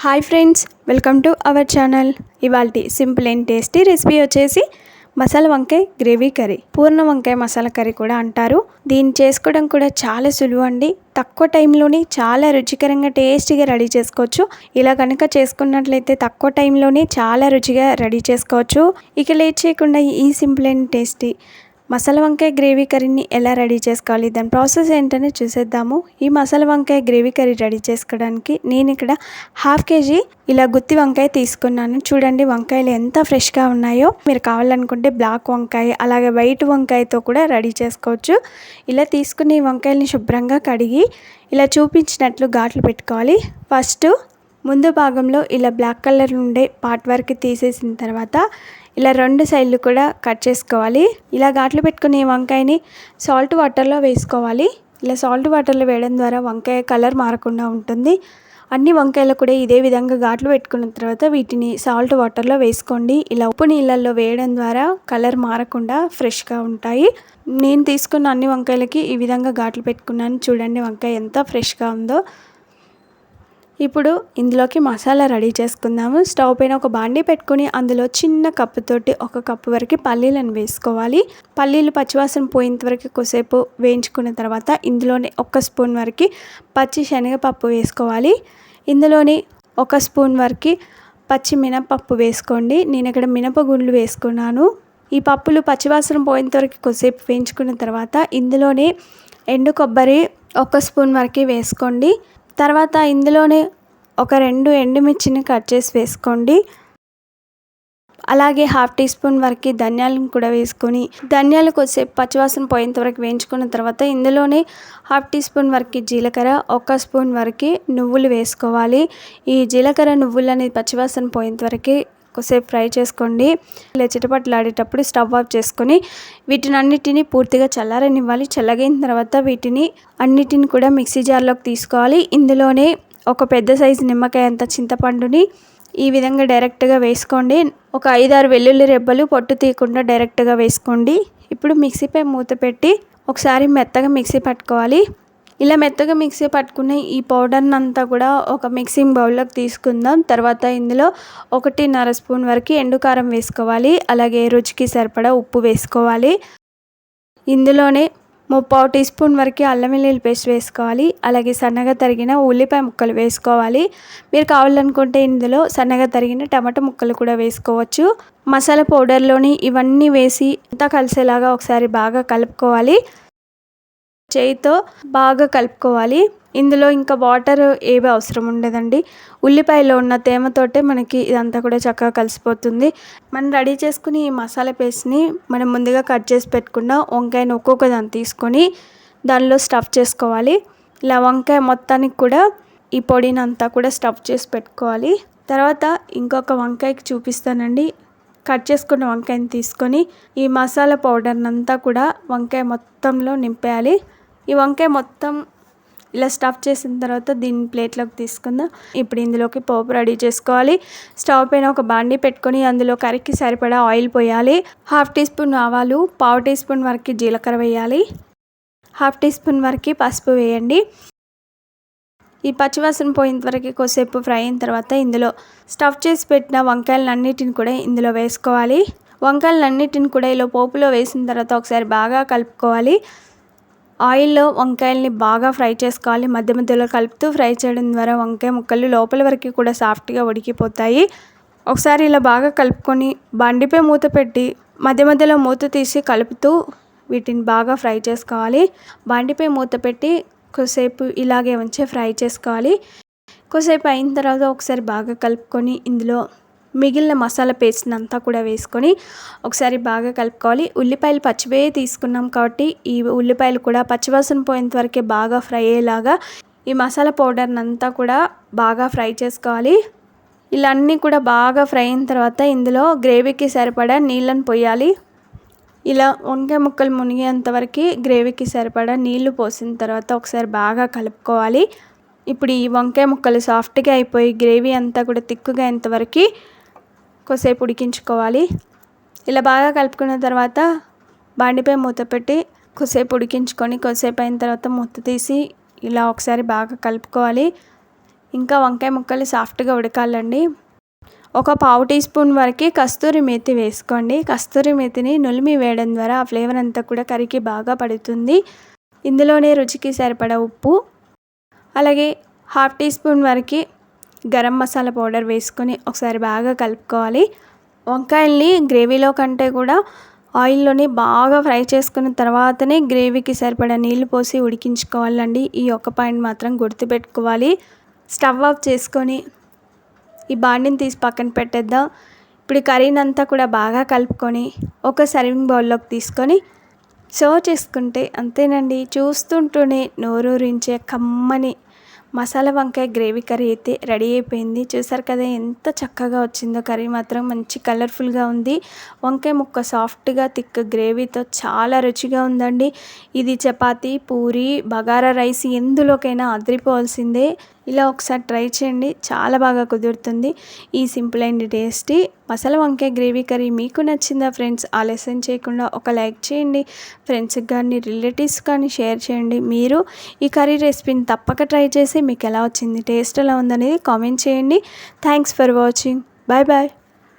Hi friends welcome to our channel. ఇవాళ simple and tasty recipe వచ్చేసి మసాలా వంకాయ gravy curry. పూర్ణ వంకాయ మసాలా కర్రీ కూడా అంటారు. దీన్ని చేసుకోవడం కూడా చాలా సులువు అండి. తక్కువ టైంలోనే చాలా రుచికరంగా టేస్టీగా రెడీ చేసుకోవచ్చు. ఇలా కనుక చేసుకున్నట్లయితే తక్కువ టైంలోనే చాలా రుచిగా రెడీ చేసుకోవచ్చు. ఇక లేట్ చేయకుండా ఈ సింపుల్ అండ్ టేస్టీ మసాలా వంకాయ గ్రేవీ కర్రీని ఎలా రెడీ చేసుకోవాలి? దాని ప్రాసెస్ ఏంటనే చూసేద్దాము. ఈ మసాలా వంకాయ గ్రేవీ కర్రీ రెడీ చేసుకోవడానికి నేను ఇక్కడ హాఫ్ కేజీ ఇలా గుత్తి వంకాయ తీసుకున్నాను. చూడండి వంకాయలు ఎంత ఫ్రెష్గా ఉన్నాయో. మీరు కావాలనుకుంటే బ్లాక్ వంకాయ అలాగే వైట్ వంకాయతో కూడా రెడీ చేసుకోవచ్చు. ఇలా తీసుకుని వంకాయలని శుభ్రంగా కడిగి ఇలా చూపించినట్లు ఘాట్లు పెట్టుకోవాలి. ఫస్ట్ ముందు భాగంలో ఇలా బ్లాక్ కలర్ ఉండే పార్ట్ వరకు తీసేసిన తర్వాత ఇలా రెండు సైడ్లు కూడా కట్ చేసుకోవాలి. ఇలా ఘాట్లు పెట్టుకునే వంకాయని సాల్ట్ వాటర్లో వేసుకోవాలి. ఇలా సాల్ట్ వాటర్లో వేయడం ద్వారా వంకాయ కలర్ మారకుండా ఉంటుంది. అన్ని వంకాయలు కూడా ఇదే విధంగా ఘాట్లు పెట్టుకున్న తర్వాత వీటిని సాల్ట్ వాటర్లో వేసుకోండి. ఇలా ఉప్పు నీళ్ళల్లో వేయడం ద్వారా కలర్ మారకుండా ఫ్రెష్గా ఉంటాయి. నేను తీసుకున్న అన్ని వంకాయలకి ఈ విధంగా ఘాట్లు పెట్టుకున్నాను. చూడండి వంకాయ ఎంత ఫ్రెష్గా ఉందో. ఇప్పుడు ఇందులోకి మసాలా రెడీ చేసుకుందాము. స్టవ్ పైన ఒక బాండీ పెట్టుకుని అందులో చిన్న కప్పుతోటి ఒక కప్పు వరకు పల్లీలను వేసుకోవాలి. పల్లీలు పచ్చివాసన పోయేంత వరకు కొసేపు వేయించుకున్న తర్వాత ఇందులోనే ఒక స్పూన్ వరకు పచ్చి శనగపప్పు వేసుకోవాలి. ఇందులోని ఒక స్పూన్ వరకు పచ్చి మినపప్పు వేసుకోండి. నేను ఇక్కడ మినపగుండ్లు వేసుకున్నాను. ఈ పప్పులు పచ్చివాసన పోయేంత వరకు కొసేపు వేయించుకున్న తర్వాత ఇందులోనే ఎండు కొబ్బరి ఒక స్పూన్ వరకు వేసుకోండి. తర్వాత ఇందులోనే ఒక రెండు ఎండుమిర్చిని కట్ చేసి వేసుకోండి. అలాగే హాఫ్ టీ స్పూన్ వరకు ధనియాలను కూడా వేసుకొని ధనియాలు కొద్దిసేపు పచ్చివాసన పోయేంత వరకు వేయించుకున్న తర్వాత ఇందులోనే హాఫ్ టీ స్పూన్ వరకు జీలకర్ర ఒక స్పూన్ వరకు నువ్వులు వేసుకోవాలి. ఈ జీలకర్ర నువ్వులు అనేది పచ్చివాసన పోయేంత వరకు కొద్దిసేపు ఫ్రై చేసుకోండి. ఇలా చిటపట్లాడేటప్పుడు స్టవ్ ఆఫ్ చేసుకొని వీటిని అన్నిటిని పూర్తిగా చల్లారనివ్వాలి. చల్లగైన తర్వాత వీటిని అన్నిటిని కూడా మిక్సీ జార్లోకి తీసుకోవాలి. ఇందులోనే ఒక పెద్ద సైజు నిమ్మకాయ అంత చింతపండుని ఈ విధంగా డైరెక్ట్గా వేసుకోండి. ఒక ఐదారు వెల్లుల్లి రెబ్బలు పొట్టు తీయకుండా డైరెక్ట్గా వేసుకోండి. ఇప్పుడు మిక్సీపై మూత పెట్టి ఒకసారి మెత్తగా మిక్సీ పట్టుకోవాలి. ఇలా మెత్తగా మిక్సీ పట్టుకున్న ఈ పౌడర్ని అంతా కూడా ఒక మిక్సింగ్ బౌల్లోకి తీసుకుందాం. తర్వాత ఇందులో ఒకటిన్నర స్పూన్ వరకు ఎండుకారం వేసుకోవాలి. అలాగే రుచికి సరిపడా ఉప్పు వేసుకోవాలి. ఇందులోనే ముప్పావు టీ స్పూన్ వరకు అల్లం వెల్లుల్లి పేస్ట్ వేసుకోవాలి. అలాగే సన్నగా తరిగిన ఉల్లిపాయ ముక్కలు వేసుకోవాలి. మీరు కావాలనుకుంటే ఇందులో సన్నగా తరిగిన టమాటా ముక్కలు కూడా వేసుకోవచ్చు. మసాలా పౌడర్లోని ఇవన్నీ వేసి అంతా కలిసేలాగా ఒకసారి బాగా కలుపుకోవాలి. చేయితో బాగా కలుపుకోవాలి. ఇందులో ఇంకా వాటర్ ఏవి అవసరం ఉండదండి. ఉల్లిపాయలో ఉన్న తేమతోటే మనకి ఇదంతా కూడా చక్కగా కలిసిపోతుంది. మనం రెడీ చేసుకుని ఈ మసాలా పేస్ట్ని మనం ముందుగా కట్ చేసి పెట్టుకున్న వంకాయను ఒక్కొక్క దాన్ని తీసుకొని దానిలో స్టఫ్ చేసుకోవాలి. ఇలా వంకాయ మొత్తానికి కూడా ఈ పొడిని అంతా కూడా స్టఫ్ చేసి పెట్టుకోవాలి. తర్వాత ఇంకొక వంకాయకి చూపిస్తానండి. కట్ చేసుకున్న వంకాయని తీసుకొని ఈ మసాలా పౌడర్ని అంతా కూడా వంకాయ మొత్తంలో నింపేయాలి. ఈ వంకాయ మొత్తం ఇలా స్టఫ్ చేసిన తర్వాత దీన్ని ప్లేట్లోకి తీసుకుందాం. ఇప్పుడు ఇందులోకి పోపు రెడీ చేసుకోవాలి. స్టవ్ పైన ఒక బాండి పెట్టుకొని అందులో కర్రీకి సరిపడా ఆయిల్ పోయాలి. హాఫ్ టీ స్పూన్ ఆవాలు పావు టీ స్పూన్ వరకు జీలకర్ర వేయాలి. హాఫ్ టీ స్పూన్ వరకు పసుపు వేయండి. ఈ పచ్చివాసన పోయేంత వరకు కొద్దిసేపు ఫ్రై అయిన తర్వాత ఇందులో స్టఫ్ చేసి పెట్టిన వంకాయలన్నిటిని కూడా ఇందులో వేసుకోవాలి. వంకాయలన్నిటిని కూడా ఇలా పోపులో వేసిన తర్వాత ఒకసారి బాగా కలుపుకోవాలి. ఆయిల్లో వంకాయల్ని బాగా ఫ్రై చేసుకోవాలి. మధ్య మధ్యలో కలుపుతూ ఫ్రై చేయడం ద్వారా వంకాయ ముక్కలు లోపల వరకు కూడా సాఫ్ట్గా ఉడికిపోతాయి. ఒకసారి ఇలా బాగా కలుపుకొని బండిపై మూత పెట్టి మధ్య మధ్యలో మూత తీసి కలుపుతూ వీటిని బాగా ఫ్రై చేసుకోవాలి. బండిపై మూత పెట్టి కొద్దిసేపు ఇలాగే ఉంచి ఫ్రై చేసుకోవాలి. కొద్దిసేపు అయిన తర్వాత ఒకసారి బాగా కలుపుకొని ఇందులో మిగిలిన మసాలా పేస్ట్ని అంతా కూడా వేసుకొని ఒకసారి బాగా కలుపుకోవాలి. ఉల్లిపాయలు పచ్చివే తీసుకున్నాం కాబట్టి ఈ ఉల్లిపాయలు కూడా పచ్చివాసన పోయేంత వరకే బాగా ఫ్రై అయ్యేలాగా ఈ మసాలా పౌడర్ని అంతా కూడా బాగా ఫ్రై చేసుకోవాలి. ఇలా అన్నీ కూడా బాగా ఫ్రై అయిన తర్వాత ఇందులో గ్రేవీకి సరిపడా నీళ్ళని పోయాలి. ఇలా వంకాయ ముక్కలు మునిగేంత వరకు గ్రేవీకి సరిపడా నీళ్ళు పోసిన తర్వాత ఒకసారి బాగా కలుపుకోవాలి. ఇప్పుడు ఈ వంకాయ ముక్కలు సాఫ్ట్గా అయిపోయి గ్రేవీ అంతా కూడా తిక్కుగా అయ్యేంతవరకు కొద్దిసేపు ఉడికించుకోవాలి. ఇలా బాగా కలుపుకున్న తర్వాత బాండిపై మూత పెట్టి కొద్దిసేపు ఉడికించుకొని కొద్దిసేపు అయిన తర్వాత మూత తీసి ఇలా ఒకసారి బాగా కలుపుకోవాలి. ఇంకా వంకాయ ముక్కలు సాఫ్ట్గా ఉడకాలండి. ఒక పావు టీ స్పూన్ వరకు కస్తూరి మేతి వేసుకోండి. కస్తూరి మేతిని నులిమి వేయడం ద్వారా ఆ ఫ్లేవర్ అంతా కూడా కరికి బాగా పడుతుంది. ఇందులోనే రుచికి సరిపడా ఉప్పు అలాగే హాఫ్ టీ స్పూన్ వరకు గరం మసాలా పౌడర్ వేసుకొని ఒకసారి బాగా కలుపుకోవాలి. వంకాయల్ని గ్రేవీలో కంటే కూడా ఆయిల్లోని బాగా ఫ్రై చేసుకున్న తర్వాతనే గ్రేవీకి సరిపడా నీళ్ళు పోసి ఉడికించుకోవాలండి. ఈ ఒక్క పాయింట్ మాత్రం గుర్తుపెట్టుకోవాలి. స్టవ్ ఆఫ్ చేసుకొని ఈ బాండిని తీసి పక్కన పెట్టేద్దాం. ఇప్పుడు కర్రీని అంతా కూడా బాగా కలుపుకొని ఒక సర్వింగ్ బౌల్లోకి తీసుకొని సర్వ్ చేసుకుంటే అంతేనండి. చూస్తుంటూనే నోరూరించే కమ్మని మసాలా వంకాయ గ్రేవీ కర్రీ అయితే రెడీ అయిపోయింది. చూసారు కదా ఎంత చక్కగా వచ్చిందో కర్రీ మాత్రం. మంచి కలర్ఫుల్గా ఉంది. వంకాయ ముక్క సాఫ్ట్గా థిక్ గ్రేవీతో చాలా రుచిగా ఉందండి. ఇది చపాతి పూరి బగారా రైస్ ఎందులోకైనా అదిరిపోవాల్సిందే. ఇలా ఒకసారి ట్రై చేయండి. చాలా బాగా కుదురుతుంది. ఈ సింపుల్ అండ్ టేస్టీ మసాలా వంకాయ గ్రేవీ కర్రీ మీకు నచ్చిందా ఫ్రెండ్స్? ఆలస్యం చేయకుండా ఒక లైక్ చేయండి. ఫ్రెండ్స్కి కానీ రిలేటివ్స్ కానీ షేర్ చేయండి. మీరు ఈ కర్రీ రెసిపీని తప్పక ట్రై చేసి మీకు ఎలా వచ్చింది టేస్ట్ ఎలా ఉందనేది కామెంట్ చేయండి. Thanks for watching. Bye bye.